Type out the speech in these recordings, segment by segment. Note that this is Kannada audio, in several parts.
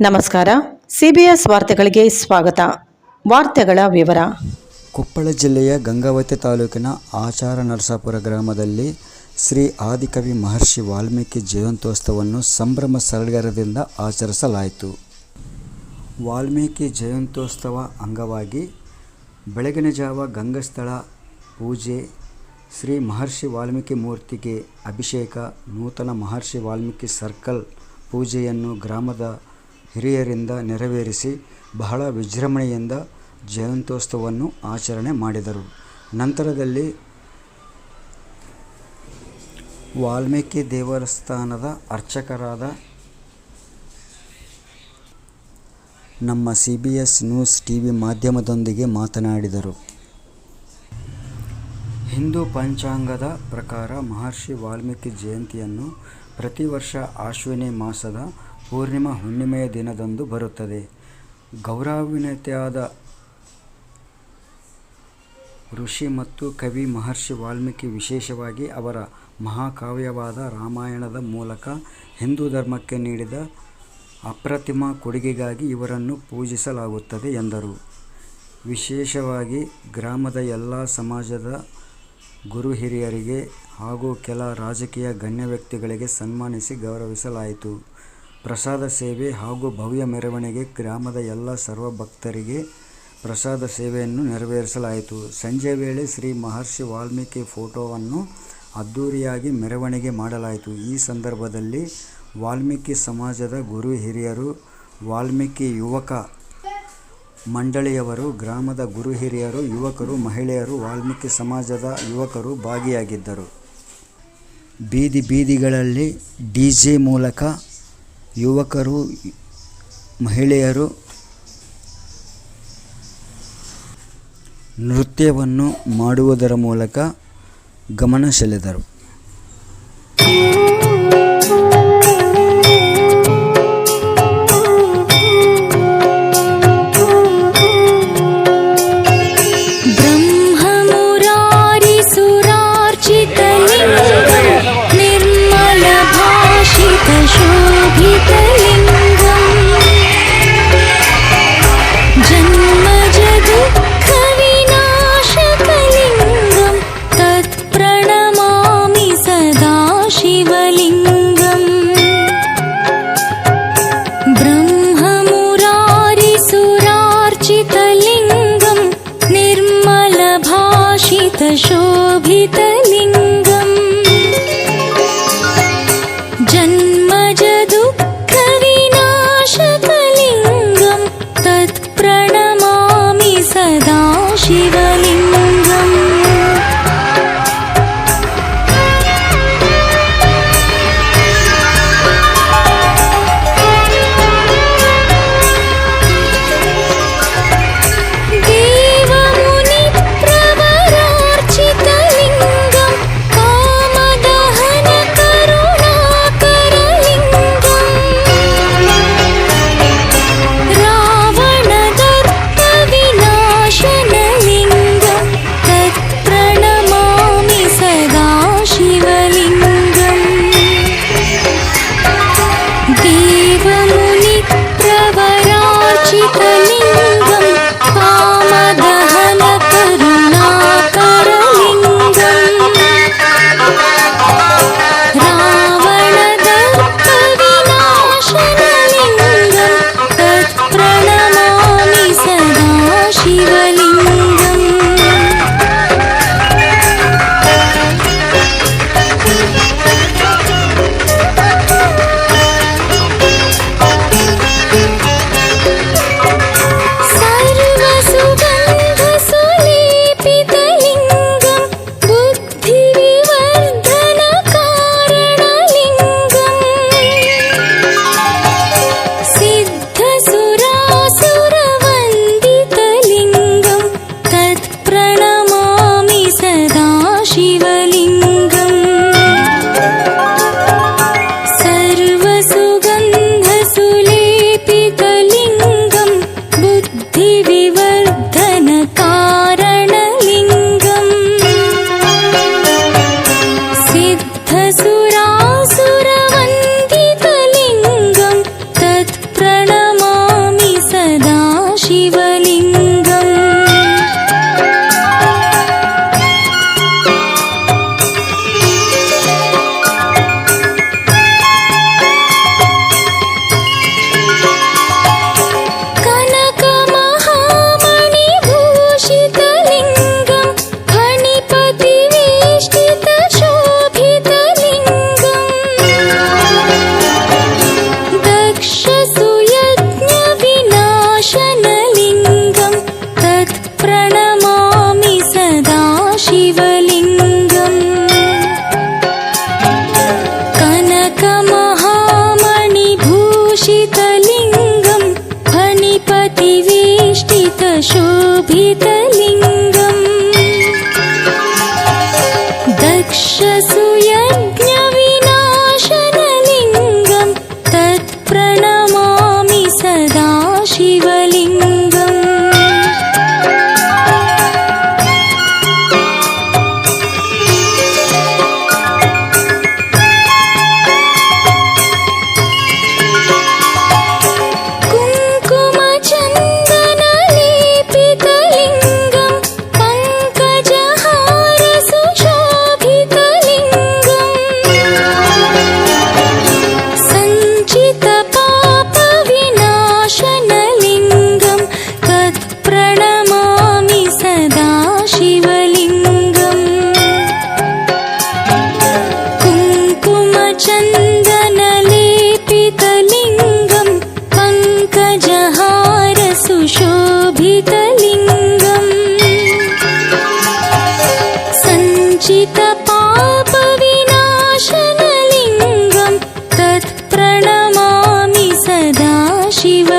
ನಮಸ್ಕಾರ. ಸಿಬಿಎಸ್ ವಾರ್ತೆಗಳಿಗೆ ಸ್ವಾಗತ. ವಾರ್ತೆಗಳ ವಿವರ. ಕೊಪ್ಪಳ ಜಿಲ್ಲೆಯ ಗಂಗಾವತಿ ತಾಲೂಕಿನ ಆಚಾರ ನರಸಾಪುರ ಗ್ರಾಮದಲ್ಲಿ ಶ್ರೀ ಆದಿಕವಿ ಮಹರ್ಷಿ ವಾಲ್ಮೀಕಿ ಜಯಂತ್ಯೋತ್ಸವವನ್ನು ಸಂಭ್ರಮ ಸಡಗರದಿಂದ ಆಚರಿಸಲಾಯಿತು. ವಾಲ್ಮೀಕಿ ಜಯಂತ್ಯೋತ್ಸವ ಅಂಗವಾಗಿ ಬೆಳಗಿನ ಜಾವ ಗಂಗಸ್ಥಳ ಪೂಜೆ, ಶ್ರೀ ಮಹರ್ಷಿ ವಾಲ್ಮೀಕಿ ಮೂರ್ತಿಗೆ ಅಭಿಷೇಕ, ನೂತನ ಮಹರ್ಷಿ ವಾಲ್ಮೀಕಿ ಸರ್ಕಲ್ ಪೂಜೆಯನ್ನು ಗ್ರಾಮದ ಹಿರಿಯರಿಂದ ನೆರವೇರಿಸಿ ಬಹಳ ವಿಜೃಂಭಣೆಯಿಂದ ಜಯಂತ್ಯೋತ್ಸವವನ್ನು ಆಚರಣೆ ಮಾಡಿದರು. ನಂತರದಲ್ಲಿ ವಾಲ್ಮೀಕಿ ದೇವಸ್ಥಾನದ ಅರ್ಚಕರಾದ ನಮ್ಮ C B S news T V ಮಾಧ್ಯಮದೊಂದಿಗೆ ಮಾತನಾಡಿದರು. ಹಿಂದೂ ಪಂಚಾಂಗದ ಪ್ರಕಾರ ಮಹರ್ಷಿ ವಾಲ್ಮೀಕಿ ಜಯಂತಿಯನ್ನು ಪ್ರತಿ ವರ್ಷ ಆಶ್ವಿನಿ ಮಾಸದ ಪೂರ್ಣಿಮಾ ಹುಣ್ಣಿಮೆಯ ದಿನದಂದು ಬರುತ್ತದೆ. ಗೌರವಿನತೆಯಾದ ಋಷಿ ಮತ್ತು ಕವಿ ಮಹರ್ಷಿ ವಾಲ್ಮೀಕಿ ವಿಶೇಷವಾಗಿ ಅವರ ಮಹಾಕಾವ್ಯವಾದ ರಾಮಾಯಣದ ಮೂಲಕ ಹಿಂದೂ ಧರ್ಮಕ್ಕೆ ನೀಡಿದ ಅಪ್ರತಿಮ ಕೊಡುಗೆಗಾಗಿ ಇವರನ್ನು ಪೂಜಿಸಲಾಗುತ್ತದೆ ಎಂದರು. ವಿಶೇಷವಾಗಿ ಗ್ರಾಮದ ಎಲ್ಲ ಸಮಾಜದ ಗುರು ಹಿರಿಯರಿಗೆ ಹಾಗೂ ಕೆಲ ರಾಜಕೀಯ ಗಣ್ಯ ವ್ಯಕ್ತಿಗಳಿಗೆ ಸನ್ಮಾನಿಸಿ ಗೌರವಿಸಲಾಯಿತು. ಪ್ರಸಾದ ಸೇವೆ ಹಾಗೂ ಭವ್ಯ ಮೆರವಣಿಗೆ ಗ್ರಾಮದ ಎಲ್ಲ ಸರ್ವ ಭಕ್ತರಿಗೆ ಪ್ರಸಾದ ಸೇವೆಯನ್ನು ನೆರವೇರಿಸಲಾಯಿತು. ಸಂಜೆ ವೇಳೆ ಶ್ರೀ ಮಹರ್ಷಿ ವಾಲ್ಮೀಕಿ ಫೋಟೋವನ್ನು ಅದ್ಧೂರಿಯಾಗಿ ಮೆರವಣಿಗೆ ಮಾಡಲಾಯಿತು. ಈ ಸಂದರ್ಭದಲ್ಲಿ ವಾಲ್ಮೀಕಿ ಸಮಾಜದ ಗುರು ಹಿರಿಯರು, ವಾಲ್ಮೀಕಿ ಯುವಕ ಮಂಡಳಿಯವರು, ಗ್ರಾಮದ ಗುರು ಹಿರಿಯರು, ಯುವಕರು, ಮಹಿಳೆಯರು, ವಾಲ್ಮೀಕಿ ಸಮಾಜದ ಯುವಕರು ಭಾಗಿಯಾಗಿದ್ದರು. ಬೀದಿ ಬೀದಿಗಳಲ್ಲಿ ಡಿ ಜೆ ಮೂಲಕ ಯುವಕರು ಮಹಿಳೆಯರು ನೃತ್ಯವನ್ನು ಮಾಡುವುದರ ಮೂಲಕ ಗಮನ ಸೆಳೆದರು. शिव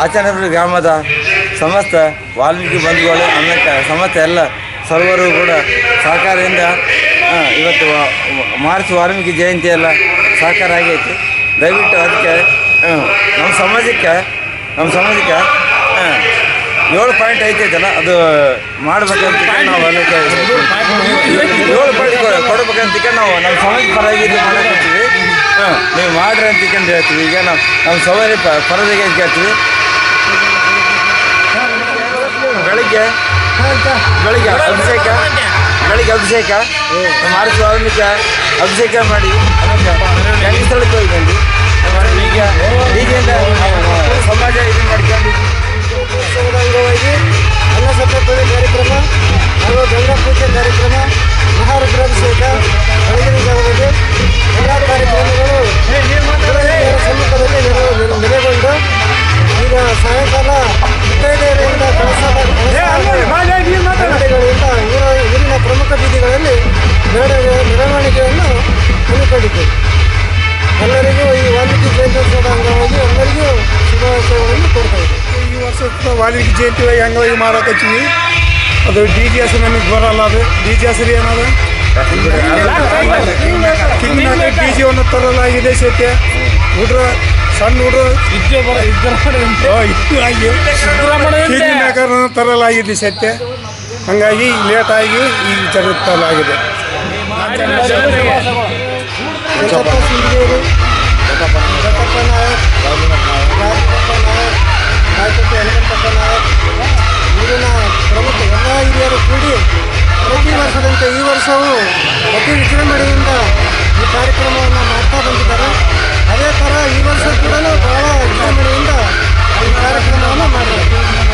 ಆಚರಣೆ ಗ್ರಾಮದ ಸಮಸ್ತ ವಾಲ್ಮೀಕಿ ಬಂಧುಗಳು ಆಮೇಲೆ ಸಮಸ್ತ ಎಲ್ಲ ಸರ್ವರು ಕೂಡ ಸಹಕಾರದಿಂದ ಇವತ್ತು ಮಾರ್ಚ್ ವಾಲ್ಮೀಕಿ ಜಯಂತಿ ಎಲ್ಲ ಸಹಕಾರ ಆಗೈತಿ. ದಯವಿಟ್ಟು ಅದಕ್ಕೆ ನಮ್ಮ ಸಮಾಜಕ್ಕೆ ನಮ್ಮ ಸಮಾಜಕ್ಕೆ ಏಳು ಪಾಯಿಂಟ್ ಐತೈತಲ್ಲ ಅದು ಮಾಡ್ಬೇಕಂತ ನಾವು ಏಳು ಪಾಯಿಂಟ್ ಕೊಡ್ಬೇಕಂತ ನಾವು, ನಮ್ಮ ಸಮಾಜ ಪರವಾಗಿ ಮಾಡಕತ್ತೀವಿ ಹಾಂ ನೀವು ಮಾಡ್ರಿ ಅಂತ ಹೇಳ್ತೀವಿ. ಈಗ ನಾವು ನಮ್ಮ ಸವಾರಿ ಪರದಿಗೆ ಅಂತ ಹೇಳ್ತೀವಿ ಬೆಳಿಗ್ಗೆ ಬೆಳಿಗ್ಗೆ ಅಭಿಷೇಕ ಬೆಳಗ್ಗೆ ಅಭಿಷೇಕ ಮಾರ್ಚ್ ವಾಲ್ಮೀಕ ಅಭಿಷೇಕ ಮಾಡಿ ಸ್ಥಳಕ್ಕೆ ಹೋಗಿ ಈಗ ಈಗಿಂದ ಸಮಾಜ ಇದು ಮಾಡ್ಕೊಂಡು ಅಂಗವಾಗಿ ಅನ್ನ ಕಾರ್ಯಕ್ರಮ ಹಾಗೂ ಗಂಗಾ ಪೂಜೆ ಕಾರ್ಯಕ್ರಮ ಮಹಾರುದ್ರಾಭಿಷೇಕ ಬೆಳಗಿನ ಜಾಗದಲ್ಲಿ ಎಲ್ಲ ಕಾರ್ಯಕ್ರಮಗಳು ಸಮ್ಮುಖದಲ್ಲಿ ನೆರವು- ನೆಲೆಗೊಂಡು ಈಗ ಸಾಯಂಕಾಲ ವಾಲ್ಮೀಕಿ ಜಯಂತಿ ಅಂಗವಾಗಿ ಹಚ್ಚಿವಿ ಅದು ಡಿ ಜಿ ಹೆಸರು ನಮಗೆ ಬರಲ್ಲ ಅದು. ಡಿ ಜಿ ಹೆಸರು ಏನದು? ಕಿಂಗ್ ಡಿ ಜಿಯನ್ನು ತರಲಾಗಿದೆ ಸತ್ಯ ಹುಡ್ರ ಸಣ್ಣ ಹುಡ್ರು. ಓ, ತರಲ್ಲ ತರಲಾಗಿದೆ ಸತ್ಯ ಹಂಗಾಗಿ ಲೇಟ್ ಆಗಿ ಈ ದತ್ತಪ್ಪ ನಾಯಕ್ ರಾಜಪ್ಪ ನಾಯಕ್ ನಾಯಕ್ ಊರಿನ ಪ್ರಮುಖ ಎಲ್ಲ ಹಿರಿಯರು ಕೂಡಿ ಪ್ರತಿ ವರ್ಷದಂತೆ ಈ ವರ್ಷವೂ ಅತಿ ವಿಜೃಂಭಣೆಯಿಂದ ಈ ಕಾರ್ಯಕ್ರಮವನ್ನು ಮಾಡ್ತಾ ಬಂದಿದ್ದಾರೆ. ಅದೇ ಥರ ಈ ವರ್ಷ ಕೂಡ ಬಹಳ ವಿಜೃಂಭಣೆಯಿಂದ ಈ ಕಾರ್ಯಕ್ರಮವನ್ನು ಮಾಡ್ತಾರೆ.